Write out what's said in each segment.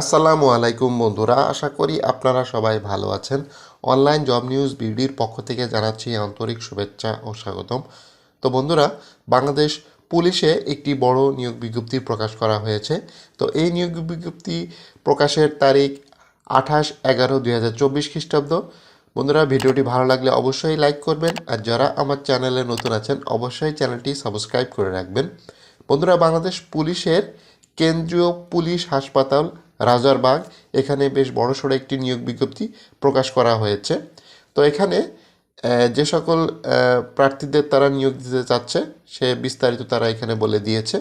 আসসালামু আলাইকুম বন্ধুরা, আশা করি আপনারা সবাই ভালো আছেন। অনলাইন জব নিউজ বিডির পক্ষ থেকে জানাচ্ছি আন্তরিক শুভেচ্ছা ও স্বাগতম। তো বন্ধুরা, বাংলাদেশ পুলিশে একটি বড় নিয়োগ বিজ্ঞপ্তি প্রকাশ করা হয়েছে। তো এই নিয়োগ বিজ্ঞপ্তি প্রকাশের তারিখ আঠাশ এগারো দুই হাজার চব্বিশ খ্রিস্টাব্দ। বন্ধুরা, ভিডিওটি ভালো লাগলে অবশ্যই লাইক করবেন আর যারা আমার চ্যানেলে নতুন আছেন, অবশ্যই চ্যানেলটি সাবস্ক্রাইব করে রাখবেন। বন্ধুরা, বাংলাদেশ পুলিশের কেন্দ্রীয় পুলিশ হাসপাতাল রাজারবাগ এখানে বেশ বড়সড় একটি নিয়োগ বিজ্ঞপ্তি প্রকাশ করা হয়েছে। তো এখানে যে সকল প্রার্থীদের তারা নিয়োগ দিতে চাচ্ছে, সে বিস্তারিত তারা এখানে বলে দিয়েছে।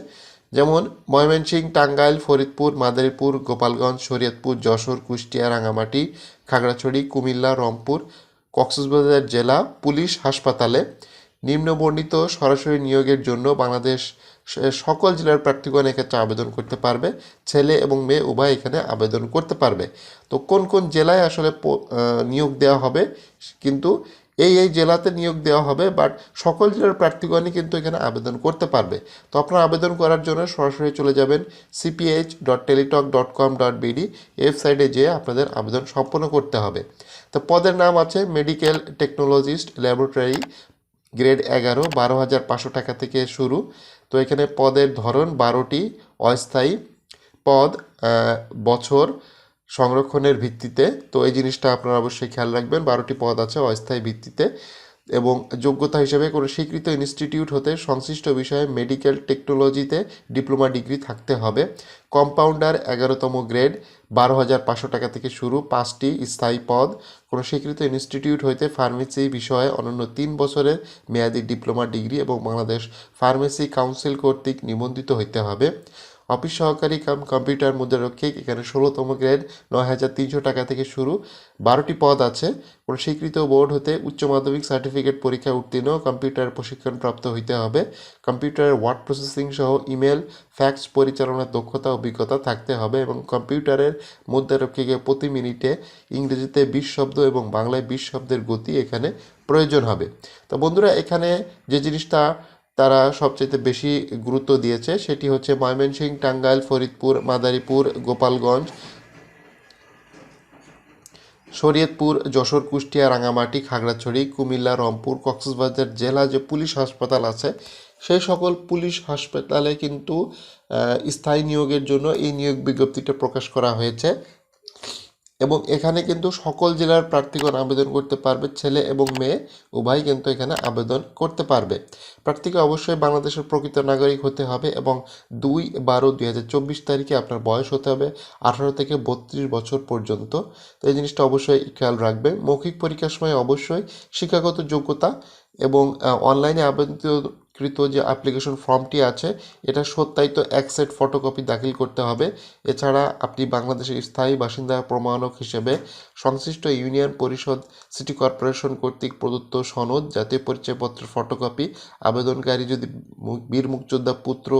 যেমন, ময়মনসিংহ, টাঙ্গাইল, ফরিদপুর, মাদারীপুর, গোপালগঞ্জ, শরীয়তপুর, যশোর, কুষ্টিয়া রাঙামাটি খাগড়াছড়ি, কুমিল্লা, রংপুর, কক্সবাজার জেলা, পুলিশ হাসপাতালে। নিম্নবর্ণিত সরাসরি নিয়োগের জন্য বাংলাদেশ সকল জেলার প্রার্থীগণ এক্ষেত্রে আবেদন করতে পারবে। ছেলে এবং মেয়ে উভয় এখানে আবেদন করতে পারবে। তো কোন কোন জেলায় আসলে নিয়োগ দেওয়া হবে? কিন্তু এই এই জেলাতে নিয়োগ দেওয়া হবে, বাট সকল জেলার প্রার্থীগণই কিন্তু এখানে আবেদন করতে পারবে। তো আপনারা আবেদন করার জন্য সরাসরি চলে যাবেন CPH dot Teletalk dot com dot BD ওয়েবসাইটে যেয়ে আপনাদের আবেদন সম্পন্ন করতে হবে। তো পদের নাম আছে মেডিকেল টেকনোলজিস্ট ল্যাবরেটরি গ্রেড এগারো, বারো হাজার পাঁচশো টাকা থেকে শুরু। তো এখানে পদের ধরন বারোটি অস্থায়ী পদ বছর সংরক্ষণের ভিত্তিতে। তো এই জিনিসটা আপনারা অবশ্যই খেয়াল রাখবেন, বারোটি পদ আছে অস্থায়ী ভিত্তিতে। এবং যোগ্যতা হিসেবে কোনো স্বীকৃত ইনস্টিটিউট হতে সংশ্লিষ্ট বিষয়ে মেডিকেল টেকনোলজিতে ডিপ্লোমা ডিগ্রি থাকতে হবে। কম্পাউন্ডার এগারোতম গ্রেড, বারো হাজার পাঁচশো টাকা থেকে শুরু, পাঁচটি স্থায়ী পদ। কোনো স্বীকৃত ইনস্টিটিউট হইতে ফার্মেসি বিষয়ে অনন্য তিন বছরের মেয়াদি ডিপ্লোমা ডিগ্রি এবং বাংলাদেশ ফার্মেসি কাউন্সিল কর্তৃক নিবন্ধিত হইতে হবে। অফিস সহকারী কাম, কম্পিউটার মুদ্রারক্ষিক এখানে ষোলোতম গ্রেড নয় হাজার তিনশো টাকা থেকে শুরু। বারোটি পদ আছে। কোনো স্বীকৃত বোর্ড হতে উচ্চ মাধ্যমিক সার্টিফিকেট পরীক্ষা উত্তীর্ণ, কম্পিউটার প্রশিক্ষণপ্রাপ্ত হইতে হবে। কম্পিউটারের ওয়ার্ড প্রসেসিং সহ ইমেল, ফ্যাক্স পরিচালনার দক্ষতা, অভিজ্ঞতা থাকতে হবে এবং কম্পিউটারের মুদ্রারক্ষিকে প্রতি মিনিটে ইংরেজিতে বিশ শব্দ এবং বাংলায় বিশ শব্দের গতি এখানে প্রয়োজন হবে। তো বন্ধুরা, এখানে যে জিনিসটা তারা সবচেয়ে বেশি গুরুত্ব দিয়েছে, সেটি হচ্ছে ময়মনসিংহ, টাঙ্গাইল, ফরিদপুর, মাদারীপুর, গোপালগঞ্জ, শরীয়তপুর, যশোর, কুষ্টিয়া রাঙামাটি খাগড়াছড়ি, কুমিল্লা, রংপুর, কক্সবাজার জেলা যে পুলিশ হাসপাতাল আছে, সেই সকল পুলিশ হাসপাতালে কিন্তু স্থায়ী নিয়োগের জন্য এই নিয়োগ বিজ্ঞপ্তিটা প্রকাশ করা হয়েছে। এবং এখানে কিন্তু সকল জেলার প্রার্থীগণ আবেদন করতে পারবে, ছেলে এবং মেয়ে, উভয় কিন্তু এখানে আবেদন করতে পারবে। প্রার্থীকে অবশ্যই বাংলাদেশের প্রকৃত নাগরিক হতে হবে এবং দুই বারো দুই হাজার চব্বিশ তারিখে আপনার বয়স হতে হবে আঠারো থেকে বত্রিশ বছর পর্যন্ত। তো এই জিনিসটা অবশ্যই খেয়াল রাখবেন। মৌখিক পরীক্ষার সময় অবশ্যই শিক্ষাগত যোগ্যতা এবং অনলাইনে আবেদনকৃত যে অ্যাপ্লিকেশন ফর্মটি আছে, এটা সত্যায়িত এক সেট ফটোকপি দাখিল করতে হবে। এছাড়া আপনি বাংলাদেশের স্থায়ী বাসিন্দা প্রমাণক হিসেবে সংশ্লিষ্ট ইউনিয়ন পরিষদ, সিটি কর্পোরেশন কর্তৃক প্রদত্ত সনদ, জাতীয় পরিচয়পত্রের ফটোকপি আবেদনকারী যদি বীর মুক্তিযোদ্ধা পুত্র,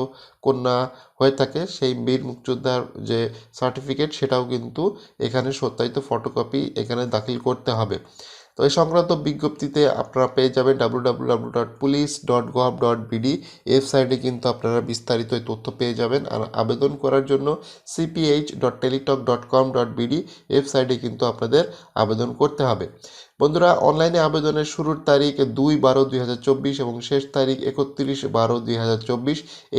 কন্যা হয়ে থাকে, সেই বীর মুক্তিযোদ্ধার যে সার্টিফিকেট সেটাও কিন্তু এখানে সত্যায়িত ফটোকপি এখানে দাখিল করতে হবে। তো এই সংক্রান্ত বিজ্ঞপ্তিতে আপনারা পেয়ে যাবেন W dot police dot gov dot BD ওয়েবসাইটে কিন্তু আপনারা বিস্তারিত তথ্য পেয়ে যাবেন। আর আবেদন করার জন্য CPH dot Teletalk dot com dot BD ওয়েবসাইটে কিন্তু আপনাদের আবেদন করতে হবে। বন্ধুরা, অনলাইনে আবেদনের শুরুর তারিখ দুই বারো দুই এবং শেষ তারিখ একত্রিশ বারো দুই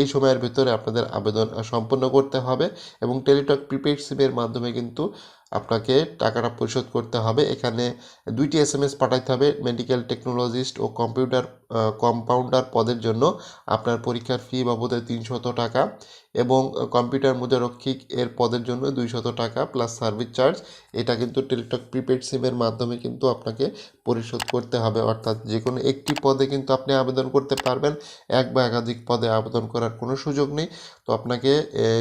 এই সময়ের ভিতরে আপনাদের আবেদন সম্পন্ন করতে হবে এবং টেলিটক প্রিপেড সিমের মাধ্যমে কিন্তু আপনাকে টাকাটা পরিশোধ করতে হবে। এখানে দুইটি এস এম এস পাঠাইতে হবে মেডিকেল টেকনোলজিস্ট ও কম্পিউটার কম্পাউন্ডার পদের জন্য। আপনার পরীক্ষার ফি বাবদে তিনশত টাকা এবং কম্পিউটার মুদ্রারক্ষিক এর পদের জন্য দুইশত টাকা প্লাস সার্ভিস চার্জ এটা কিন্তু টেলিটক প্রিপেড সিমের মাধ্যমে কিন্তু আপনাকে পরিশোধ করতে হবে। অর্থাৎ যে কোনো একটি পদে কিন্তু আপনি আবেদন করতে পারবেন। এক বা একাধিক পদে আবেদন করার কোনো সুযোগ নেই। তো আপনাকে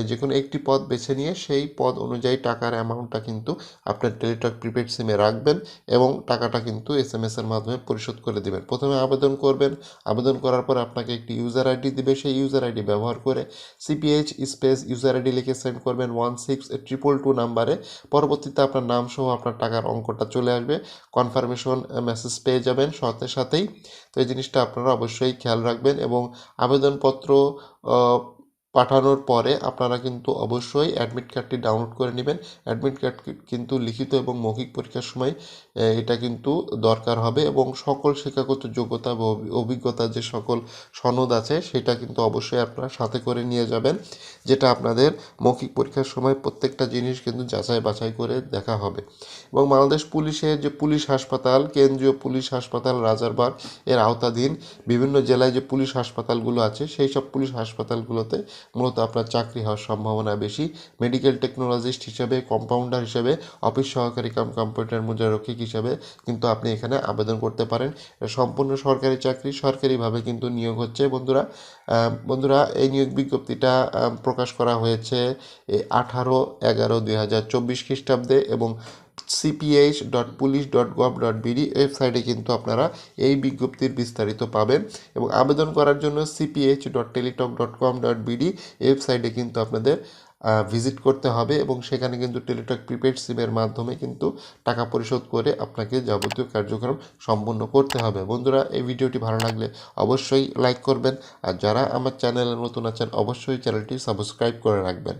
যে কোনো একটি পদ বেছে নিয়ে সেই পদ অনুযায়ী টাকার অ্যামাউন্টটা কিন্তু আপনার টেলিটক প্রিপেড সিমে রাখবেন এবং টাকাটা কিন্তু এস এম এস এর মাধ্যমে পরিশোধ করে দেবেন। প্রথমে আবেদন করবেন। আবেদন করার পর আপনাকে একটি ইউজার আইডি দিবে। সেই ইউজার আইডি ব্যবহার করে সিপিএইচ স্পেস ইউজার আইডি লিখে সেন্ড করবেন ওয়ান সিক্স ট্রিপল টু নাম্বারে পরবর্তীতে আপনার নাম সহ আপনার টাকার অঙ্কটা চলে আসবে। কনফার্মেশন মেসেজ পেয়ে যাবেন সাথে সাথেই। তো এই জিনিসটা আপনারা অবশ্যই খেয়াল রাখবেন এবং আবেদনপত্র পাঠানোর পরে আপনারা কিন্তু অবশ্যই অ্যাডমিট কার্ডটি ডাউনলোড করে নেবেন। অ্যাডমিট কার্ড কিন্তু লিখিত এবং মৌখিক পরীক্ষার সময় এটা কিন্তু দরকার হবে এবং সকল শিক্ষাগত যোগ্যতা বা অভি- অভিজ্ঞতার যে সকল সনদ আছে, সেটা কিন্তু অবশ্যই আপনারা সাথে করে নিয়ে যাবেন, যেটা আপনাদের মৌখিক পরীক্ষার সময় প্রত্যেকটা জিনিস কিন্তু যাচাই বাছাই করে দেখা হবে। এবং বাংলাদেশ পুলিশের যে পুলিশ হাসপাতাল, কেন্দ্রীয় পুলিশ হাসপাতাল, রাজারবাগ এর আওতাধীন বিভিন্ন জেলায় যে পুলিশ হাসপাতালগুলো আছে, সেই সব পুলিশ হাসপাতালগুলোতে মূলত আপনার চাকরি হওয়ার সম্ভাবনা বেশি। মেডিকেল টেকনোলজিস্ট হিসেবে কম্পাউন্ডার হিসেবে অফিস সহকারী কাম কম্পিউটার মুদ্রারক্ষিক হিসেবে কিন্তু আপনি এখানে আবেদন করতে পারেন। সম্পূর্ণ সরকারি চাকরি, সরকারিভাবে কিন্তু নিয়োগ হচ্ছে বন্ধুরা। বন্ধুরা, এই নিয়োগ বিজ্ঞপ্তিটা প্রকাশ করা হয়েছে আঠারো এগারো দুই হাজার চব্বিশ খ্রিস্টাব্দে এবং CPH dot police dot gov dot BD ওয়েবসাইটে কিন্তু আপনারা এই বিজ্ঞপ্তির বিস্তারিত পাবেন এবং আবেদন করার জন্য CPH dot Teletalk dot com dot BD ওয়েবসাইটে কিন্তু আপনাদের ভিজিট করতে হবে এবং সেখানে কিন্তু টেলিটক প্রিপেড সিমের মাধ্যমে কিন্তু টাকা পরিশোধ করে আপনাকে যাবতীয় কার্যক্রম সম্পন্ন করতে হবে। বন্ধুরা, এই ভিডিওটি ভালো লাগলে অবশ্যই লাইক করবেন আর যারা আমার চ্যানেলে নতুন আছেন, অবশ্যই চ্যানেলটি সাবস্ক্রাইব করে রাখবেন।